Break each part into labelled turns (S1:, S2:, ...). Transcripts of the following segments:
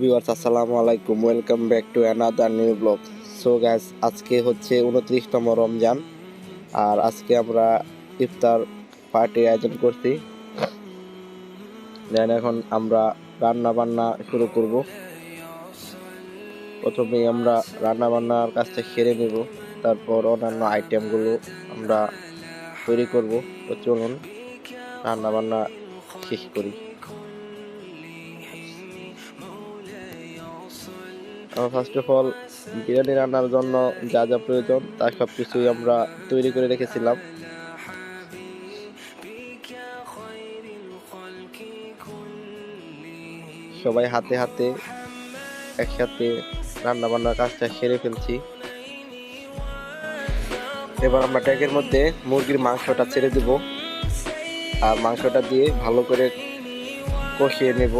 S1: Viewers, আসসালামু আলাইকুম। Welcome back to another new blog so guys আজকে হচ্ছে উনত্রিশতম রমজান, আর আজকে আমরা ইফতার পার্টি আয়োজন করছি। দেন এখন আমরা রান্না বান্না শুরু করব। প্রথমেই আমরা রান্না বান্নার কাজটা সেরে নেব। তারপর অন্যান্য আইটেমগুলো আমরা তৈরি করব। তো চলুন রান্না বান্না শেষ করি। ফার্স্ট অফ অল বিরিয়ানি রান্নার জন্য যা যা প্রয়োজন তা সব কিছুই আমরা তৈরি করে রেখেছিলাম। সবাই হাতে হাতে একসাথে রান্না বান্নার কাজটা সেরে ফেলছি। এবার আমরা ট্যাগের মধ্যে মুরগির মাংসটা ছেড়ে দেব। আর মাংসটা দিয়ে ভালো করে কষিয়ে নেব।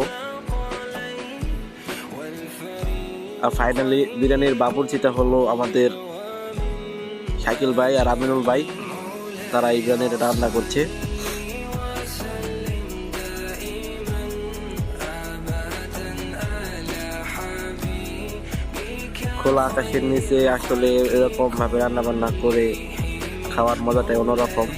S1: ফাইনালি বিরিয়ানির বাবুর্চিটা হলো আমাদের শাকিল ভাই আর আমিনুল ভাই। তারা এই বিরিয়ানিটা রান্না করছে। খোলা আকাশের নিচে আসলে এরকম ভাবে রান্না বান্না করে খাওয়ার মজাটাই অন্যরকম।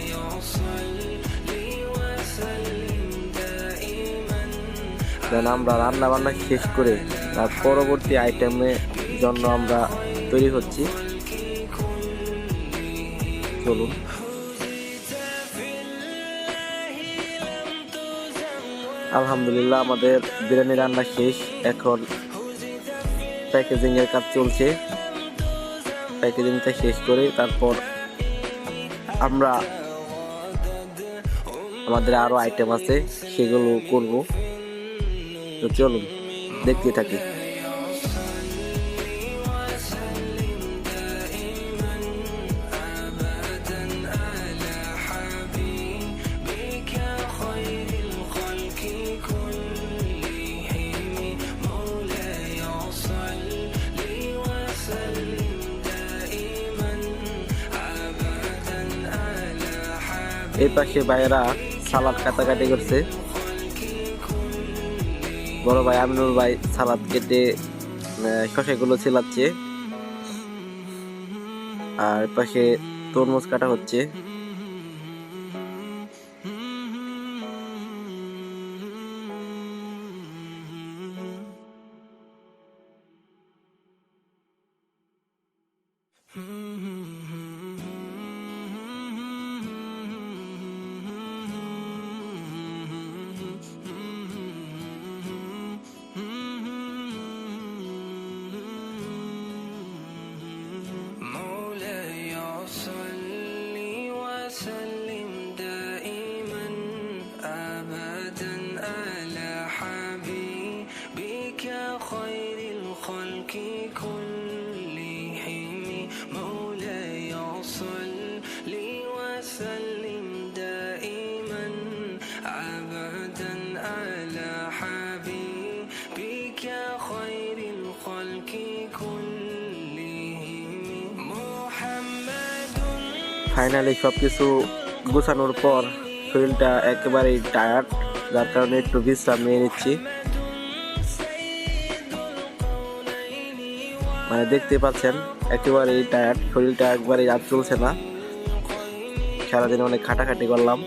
S1: আমরা রান্না বান্না শেষ করে তার পরবর্তী আইটেমের জন্য আমরা তৈরি হচ্ছি। চলুন। আলহামদুলিল্লাহ, আমাদের বিরিয়ানি রান্না শেষ। এখন প্যাকেজিং এর কাজ চলছে। প্যাকেজিংটা শেষ করে তারপর আমরা আমাদের আরও আইটেম আছে, সেগুলো করব। তো চলুন। দেখতে থাকি। এই পাশে ভাইয়েরা সালাদ কাটাকাটি করছে। বড় ভাই আমিনুর ভাই সালাদ কেটে শসাগুলো ছিলাচ্ছে আর পাশে তরমুজ কাটা হচ্ছে
S2: Hmm.
S1: ফাইনালি সব কিছু গোছানোর পর শরীরটা একেবারেই টায়ার্ড যার কারণে একটু বিশ্রাম নিয়ে নিচ্ছি। মানে দেখতে পাচ্ছেন, একেবারেই টায়ার্ড শরীরটা একবারেই আর চলছে না। সারাদিন অনেক খাটাখাটি করলাম।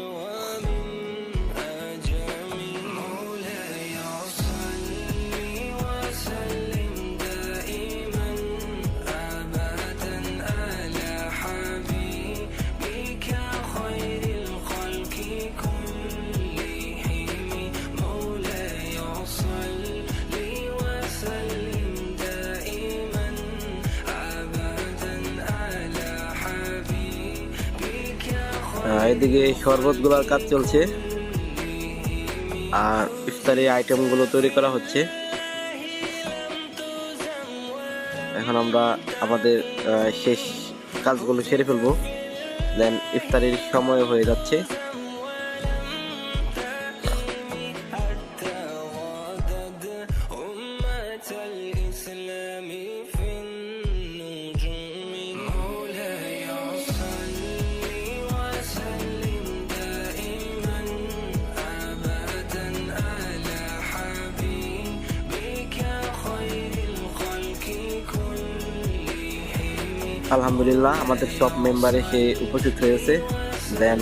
S1: এদিকে শরবতগুলার কাজ চলছে। আর ইফতারি আইটেমগুলো তৈরি করা হচ্ছে। এখন আমরা আমাদের শেষ কাজগুলো সেরে ফেলব। দেন ইফতারির সময় হয়ে যাচ্ছে। আলহামদুলিল্লাহ, আমাদের সব মেম্বার এসে উপস্থিত হয়েছে। দেন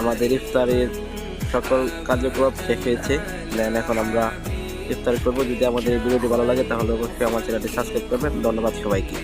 S1: আমাদের ইফতারের সকল কার্যকলাপ শেষ হয়েছে। দেন এখন আমরা ইফতার করব। যদি আমাদের ভিডিওটি ভালো লাগে তাহলে অবশ্যই আমার চ্যানেলটি সাবস্ক্রাইব করবেন। ধন্যবাদ সবাইকে।